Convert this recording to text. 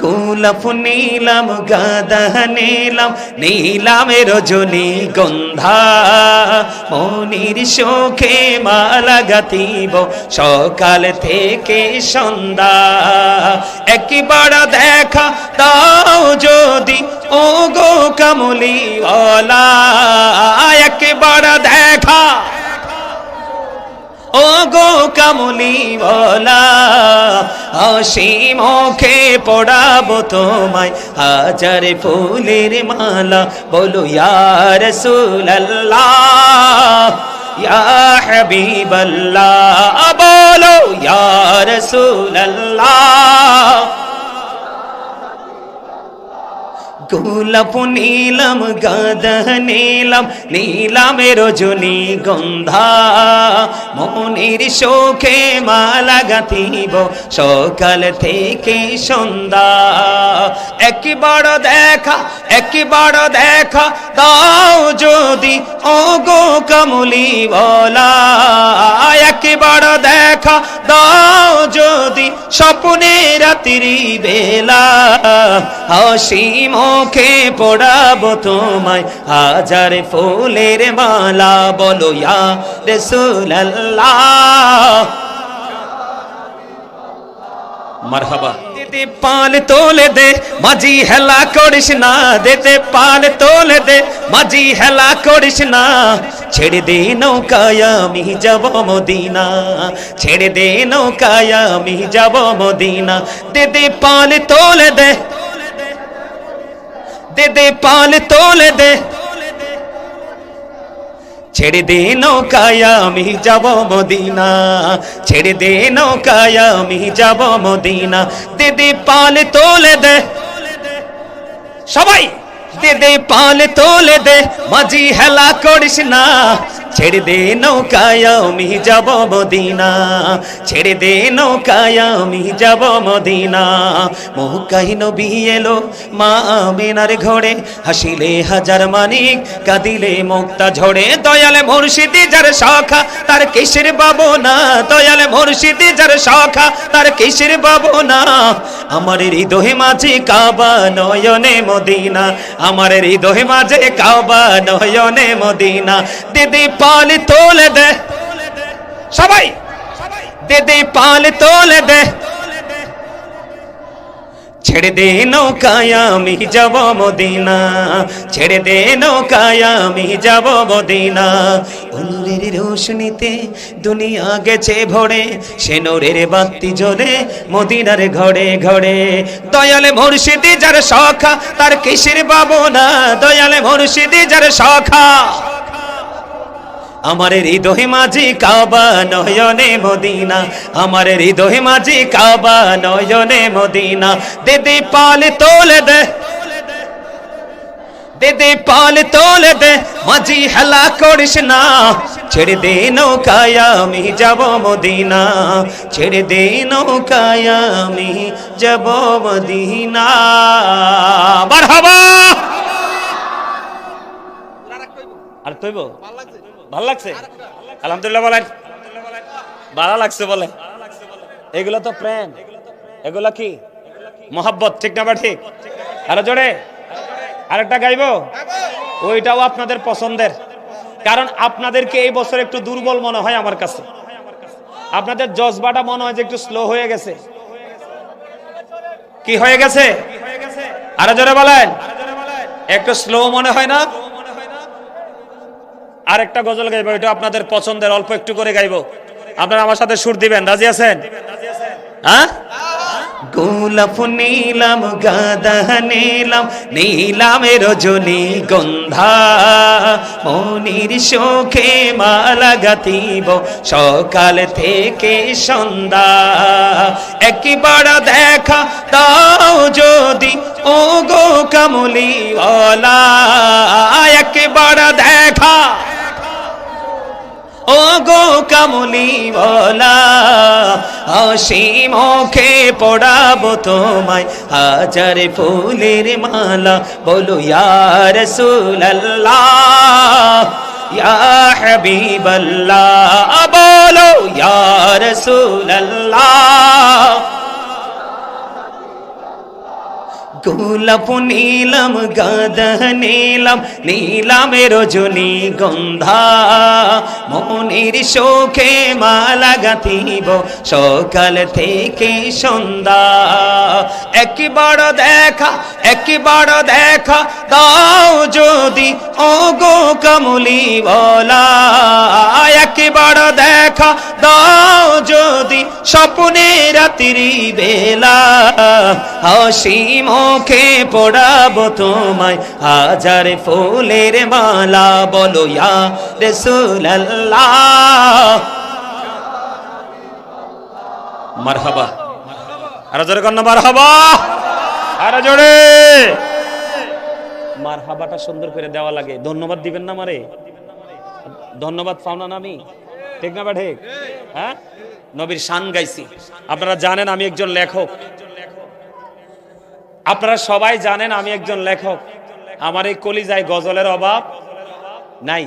গোলাপ নীলাম গাদা নীলাম নীলামে রজনী গন্ধা। মনির শোকে মালা গাতিব সকাল থেকে সন্ধ্যা। একবার দেখা দাও যদি ও গো কামলি একবার দেখা ও গো কামলি বলা হাসি মুখে পড়াবো তোমায়। হাজার ফুলের মালা বলো ইয়ার সুল্লাহ হাবিবাল্লাহ। বলো ইয়ার সুল্লাহ গোলাপ নীলাম, গাদা নীলাম, নীলামে রজনী গন্ধা। মনির শোকে মালা গাঁথিব, সকাল থেকে সন্ধ্যা। একবার দেখা একই একবার দেখা, দাও যদি ও গো কামলি বলা। একবার দেখা, দাও স্বপ্নে রাত্রি বেলা, হাসি মুখে পড়াবো তোমায়। হাজার ফুলের মালা বলো, ইয়া রসুল্লাহ মারহাবা। দিতে পাল তোলে দে, মাঝি হেলা করিস না। দিতে পাল তোলে দে, মাঝি হেলা করিস না। ছেড়ে দে নৌকায়, আমি যাব মদিনা। ছেড়ে দে নৌকায়, আমি যাব মদিনা। দে দে পাল তোলে দে। দে দে পাল তোলে দে। ছেড়ে দে নৌকায়, আমি যাব মদিনা। ছেড়ে দে নৌকায়, আমি যাব মদিনা। দে দে পাল তোলে দে। সবাই দে দে, পাল তোলে দে, মাঝি হেলা করিস না। ছেড়ে দে নৌকায় আমি যাব মদিনা। ছেড়ে দে নৌকায় আমি যাব মদিনা। মৌকাই নবী এলো মা আমিনার ঘরে। হাসিলে হাজার মানিক, কাঁদিলে মুক্তা ঝরে। দয়ালে মুর্শিদি যার শাখা, তার কিসের বাবু না দয়ালে মুর্শিদি যার শাখা, তার কিসের বাবু না আমার হৃদয়ে মাঝে কাবা নয়নে মদিনা। আমার হৃদয়ে মাঝে কাবা নয়নে মদিনা। দিদি পাল তোলে দে। সবাই। দিদি পাল তোলে দে। ছেড়ে দে নৌকায়, আমি যাব মদিনা। ছেড়ে দে নৌকায়, আমি যাব মদিনা। অনুরের রোশনীতে দুনিয়া গেছে ভরে, সে নোরের বাতি জ্বলে মদিনার ঘরে ঘরে। দয়ালে মুর্শিদি যার শখা তার কিসের বাবু না দয়ালে মুর্শিদি যার শখা আমার হৃদয় মাঝি কাবা নয়নে মদিনা। আমার হৃদয় মাঝি কাবা নয়নে মদিনা। দিদি পাল তোলে দে। দিদি পাল তোলে দে। মাঝি হেলা করিস না। ছেড়ে দে নৌকায় আমি যাব মদিনা। ছেড়ে দে নৌকায় আমি যাব মদিনা। মারহাবা! আর তৈব। ভালো লাগছে? আলহামদুলিল্লাহ বলেন। ভালো লাগছে বলে। এগুলো তো প্রেম। এগুলো কি? মোহাব্বত, ঠিক না বা ঠিক আরও জোরে। আরেকটা গাইবো? ওইটাও আপনাদের পছন্দের। কারণ আপনাদেরকে এই বছর একটু দুর্বল মনে হয় আমার কাছে। আপনাদের জজবাটা মনে হয় যে একটু স্লো হয়ে গেছে। কি হয়ে গেছে? আরও জোরে বলেন। একটু স্লো মনে হয় না? আরেকটা গজল গাইবো, এটা আপনাদের পছন্দের, অল্প একটু করে গাইবো। আপনারা আমার সাথে সুর দিবেন, রাজি আছেন? হ্যাঁ? গোলাপ নীলাম, গাদা নীলাম নীলামে রজনী গন্ধা। মনির শোকে মালা গাতিব সকাল থেকে সন্ধ্যা। একবার দেখা দাও যদি ও গো কামলি একবার দেখা গো অসীমকে পড়াবো তোমায় হাজার ফুলের মালা বলো ইয়ার সুল্লাহ বল্লা বলো ইয়ার সুল্লাহ গোলাপ নীলাম গাদা নীলাম নীলামে রজনী গন্ধা, মনের শোকে মালা গাঁথিব সকাল থেকে সন্ধ্যা। একবার দেখা একবার দেখা, দাও যদি ও গো কমলি বলা একবার দেখা দাও যদি স্বপ্নে রাত্রি বেলা। হাসি মুখে পড়াবো তোমায় হাজার ফুলের মালা। বলো, ইয়া রসুল্লাহ মারহাবা। আরও জোরে কন্যা মারহাবা। আরও জোরে। মারহাবাটা সুন্দর করে দেওয়া লাগে। ধন্যবাদ দিবেন না মারে ধন্যবাদ পাও না আমি ঠিক না বা ঠিক? হ্যাঁ? নবীর শান গাইছি। আপনারা জানেন আমি একজন লেখক। আপনারা সবাই জানেন আমি একজন লেখক। আমার এই কলিজায় গজলের অভাব নাই।